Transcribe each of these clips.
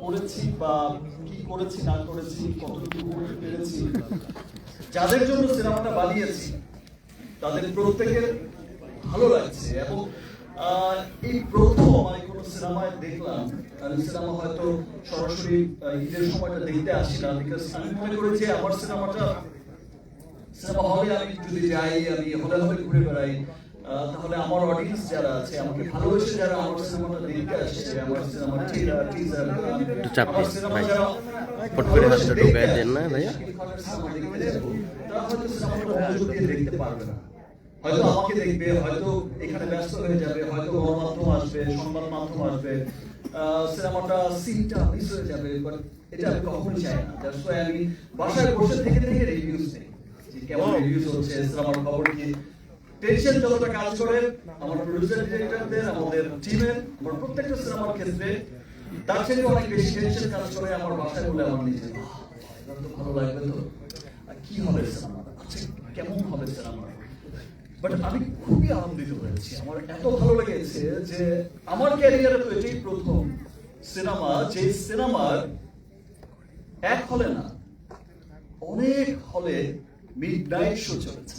করেছি বা কি করেছি না করেছি কতটুকু পেরেছি। যাদের জন্য সিনেমাটা বানিয়েছি তাদের প্রত্যেকের ভালো লাগছে এবং এই প্রথম আমি কোনো সিনেমায় দেখলাম আমি সিনেমা হয়তো সরাসরি আহ, ঈদের সময়টা দেখতে আসি না বিকজ আমি মনে করি যে আমার সিনেমাটা সিনেমা হলে আমি যদি যাই আমি হলে হলে ঘুরে বেড়াই তাহলে আমার অডিয়েন্স যারা আছে আমাকে ভালোবেসে যারা আমার সিনেমাটা দেখতে আসছে আমার সিনেমা টিজার টিজার একটু চাপ দিন, ভাই। ফট করে হাতটা ঢুকায় দেন না, ভাইয়া? যাব, তারা হয়তো সিনেমাটা মনোযোগ দিয়ে দেখতে পারবে না। হয়তো আমাকে দেখবে হয়তো এখানে ব্যস্ত হয়ে যাবে হয়তো গণমাধ্যম আসবে সংবাদ মাধ্যম আসবে। আহ, সিনেমাটা সিনটা মিস হয়ে যাবে বাট এটা আমি কখনোই চাই না। দ্যাটস ওয়াই আমি বাসায় বসে থেকে থেকে রিভিউজ নেই। কেমন রিভিউজ হচ্ছে সিনেমার খবর কি টেনশন যতটা কাজ করে আমার প্রডিউসার ডিরেক্টরদের আমাদের টিমের আমার প্রত্যেকটা সিনেমার ক্ষেত্রে তার থেকে অনেক বেশি টেনশন কাজ করে, আমার বাসায় বলে আমার নিজে ভালো লাগবে তো? কি হবে সিনেমা আচ্ছা কেমন হবে সিনেমা বাট আমি খুবই আনন্দিত হয়েছি। আমার এত ভালো লেগেছে যে আমার ক্যারিয়ারে তো এটাই প্রথম সিনেমা যে সিনেমার এক হলে না, অনেক হলে মিড নাইট শো চলেছে।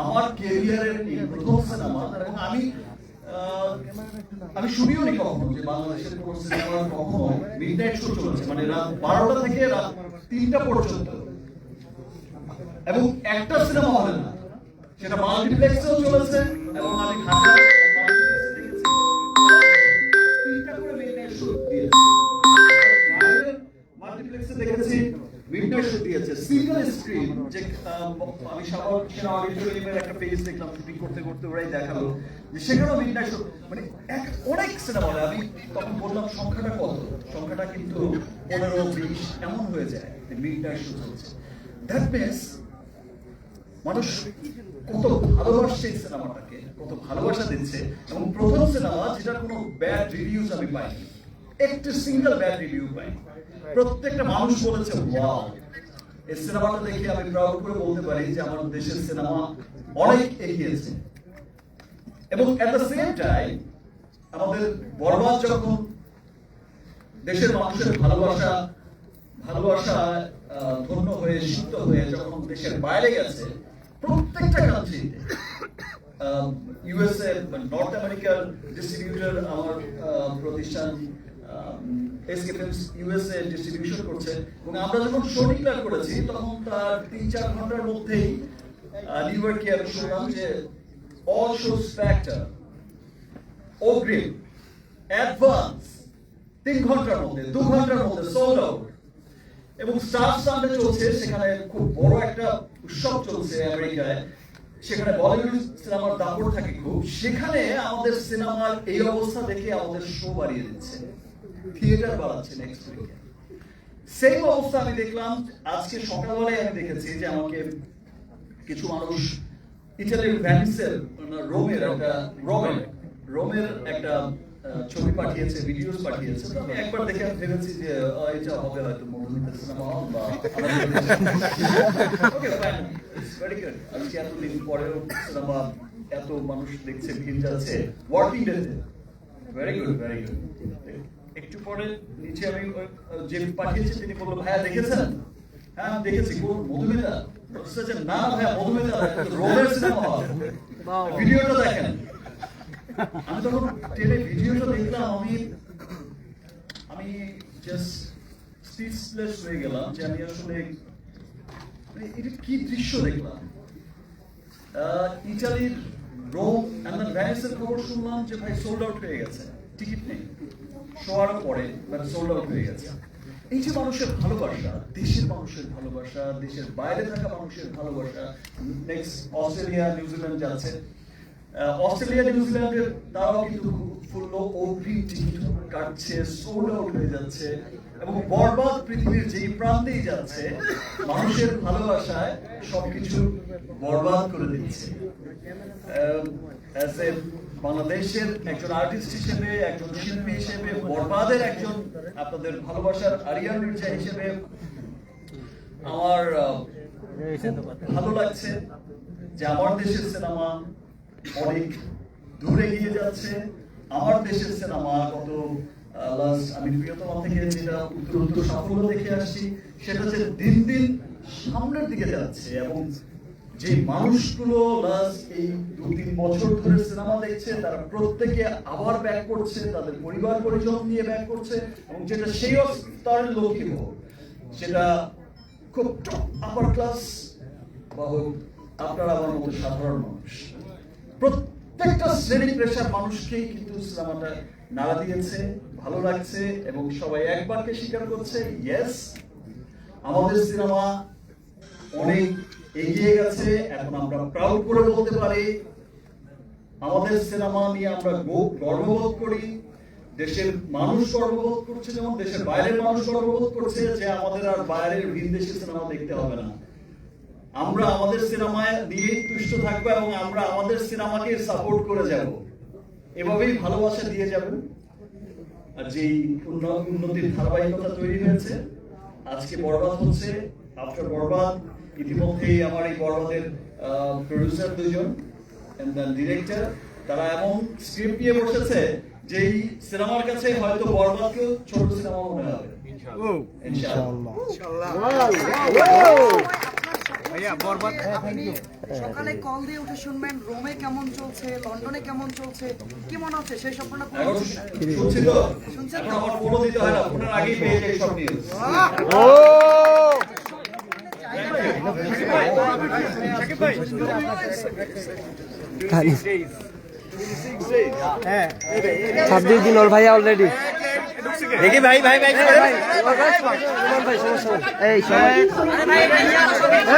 আমার সিনেমা এবং আমি শুনিও নি কখনো যে বাংলাদেশের কোন সিনেমার কখনো মিড শো চলেছে মানে রাত বারোটা থেকে রাত তিনটা পর্যন্ত এবং একটা সিনেমা হলে না, সেটা মাল্টিপ্লেক্সেও চলেছে এবং আমি ঢাকার আমি অডিটোরিয়ামের একটা পেজ দেখলাম শুটিং করতে করতে ওরাই দেখাল। যে সেখানেও মানে এক অনেক সিনেমা আমি তখন বললাম, সংখ্যাটা কত? সংখ্যাটা কিন্তু পনেরো, বিশ, এমন হয়ে যায় দ্যাট মিনস মানুষ কত ভালোবাসছে সিনেমাটাকে কত ভালোবাসা দিচ্ছে, এবং প্রথম সিনেমা যেটা কোনো ব্যাড রিভিউজ আমি পাইনি। একটি সিঙ্গেল ব্যাড রিভিউ পাইনি। প্রত্যেকটা মানুষ বলেছে ওয়াও এই সিনেমাটা দেখে আমি প্রাউড করে বলতে পারি যে আমার দেশের সিনেমা অনেক এগিয়েছে। এবং এট দ্য সেম টাইম আমাদের বরবাদ যখন দেশের মানুষের ভালোবাসা ভালোবাসা ধন্য হয়ে, সিদ্ধ হয়ে যখন দেশের বাইরে গেছে, প্রত্যেকটা কান্ট্রিতে ইউএসএ নর্থ আমেরিকার ডিস্ট্রিবিউটর আমার প্রতিষ্ঠান ইউএসএ ডিস্ট্রিবিউশন করছে। এবং আমরা যখন শো ডিক্লেয়ার করেছি, তখন তার তিন চার ঘণ্টার মধ্যেই শুনলাম যে অল ফ্যাক্টর অগ্রিম অ্যাডভান্স তিন ঘণ্টার মধ্যে, দু ঘণ্টার মধ্যে সোল্ড আউট এবং স্টার চলছে, সেখানে খুব বড় একটা উৎসব চলছে আমেরিকায়। সেখানে বলিউড সিনেমার দাপট থাকে খুব। সেখানে আমাদের সিনেমার এই অবস্থা দেখে আমাদের শো বাড়িয়ে দিচ্ছে। থিয়েটার বাড়াচ্ছে নেক্সট উইকে সেম অবস্থা আমি দেখলাম, আজকে সকালবেলায় আমি দেখেছি যে আমাকে কিছু মানুষ ইটালির ভ্যানিসের রোমের একটা রোমের রোমের একটা ছবি পাঠিয়েছে ভিডিওস পাঠিয়েছে। আমি একবার দেখে আমি ভেবেছি যে এটা হবে হয়তো মধুমিতা সিনেমা হল বা আজকে এতদিন পরেও সিনেমা এত মানুষ দেখছে, ভিড় যাচ্ছে? ওয়ার্কিং ডেতে ভেরি গুড ভেরি গুড একটু পরে নিচে আমি যে পাঠিয়েছি তিনি বলল ভাইয়া দেখেছেন? হ্যাঁ দেখেছি। কোন মধুমিতা? না ভাইয়া মধুমিতা রোমের সিনেমা ভিডিওটা দেখেন। আমি তখন টেনে ভিডিওটা দেখলাম আমি আমি জাস্ট স্পিচলেস হয়ে গেলাম যে আমি আসলে মানে এটা কি দৃশ্য দেখলাম? ইটালির রোম ভ্যানিসের খবর শুনলাম যে ভাই সোল্ড আউট হয়ে গেছে। টিকিট নেই। শোয়ারও পরে মানে সোল্ড আউট হয়ে গেছে। এই যে মানুষের ভালোবাসা, দেশের মানুষের ভালোবাসা, দেশের বাইরে থাকা মানুষের ভালোবাসা নেক্সট অস্ট্রেলিয়া নিউজিল্যান্ড যাচ্ছে। অস্ট্রেলিয়া নিউজিল্যান্ডের তারাও কিন্তু ফুল ওপি টিকিট কাটছে সোল্ড আউট হয়ে যাচ্ছে এবং বরবাদ পৃথিবীর যেই প্রান্তেই যাচ্ছে, মানুষের ভালোবাসায় সবকিছু বরবাদ করে দিচ্ছে। বাংলাদেশের একজন আর্টিস্ট হিসেবে একজন শিল্পী হিসেবে বরবাদের একজন আপনাদের ভালোবাসার আরিয়ান মির্জা হিসেবে আমার ভালো লাগছে যে আমার দেশের সিনেমা অনেক দূরে এগিয়ে যাচ্ছে। আমার দেশের সিনেমা আহ, last আমি প্রিয়তমা থেকে যেটা উত্তর উত্তর সাফল্য দেখে আসছি সেটা হচ্ছে দিন দিন সামনের দিকে যাচ্ছে এবং যে মানুষগুলো এই দু তিন বছর ধরে সিনেমা দেখছে, তারা প্রত্যেকে আবার ব্যাক করছে, তাদের পরিবার পরিজন নিয়ে ব্যাক করছে, এবং যেটা সেই স্তরের হোক সেটা খুব আপার ক্লাস বা হোক আপনারা আমার মতো সাধারণ মানুষ। প্রত্যেকটা শ্রেণি পেশার মানুষকেই কিন্তু সিনেমাটা নাড়া দিয়েছে, ভালো লাগছে, এবং সবাই একবারকে স্বীকার করছে ইয়েস আমাদের সিনেমা অনেক এগিয়ে গেছে, এখন আমরা প্রাউড করে বলতে পারি, আমাদের সিনেমা নিয়ে আমরা গর্ববোধ করি, দেশের মানুষ গর্ববোধ করছে, যেমন দেশের বাইরের মানুষ গর্ববোধ করছে যে আমাদের আর বাইরের বিদেশি সিনেমা দেখতে হবে না। আমরা আমাদের সিনেমায় দিয়ে তুষ্ট থাকব এবং আমরা আমাদের সিনেমাকে সাপোর্ট করে যাব। এভাবেই ভালোবাসা দিয়ে যাবেন। আর যেই উন্ন- উন্নতির ধারাবাহিকতা তৈরি হয়েছে, আজকে বরবাদ হচ্ছে আফটার বরবাদ ইতিমধ্যেই আমার এই বরবাদের প্রডিউসার দুজন ডিরেক্টর তারা এমন স্ক্রিপ্ট নিয়ে বসেছে যেই সিনেমার কাছে হয়তো বরবাদকেও ছোট সিনেমা মনে হবে। ইনশাআল্লাহ। আপনি সকালে কল দিয়ে উঠে শুনবেন রোমে কেমন চলছে লন্ডনে কেমন চলছে কি মনে হচ্ছে? সেই স্বপ্নটা তো শুনছেন তো? আমার ফোনও দিতে হয় না ফোনের আগেই পেয়ে যাই সব নিউজ ছাব্বিশ দিন ওর ভাইয়া অলরেডি দেখি ভাই ভাই ভাই এই সমস্যা।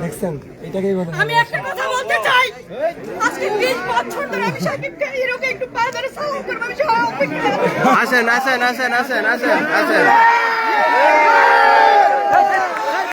দেখছেন এটাকেই বলে আমি একটা কথা আসেন আসেন আসেন আসেন আসেন আসেন।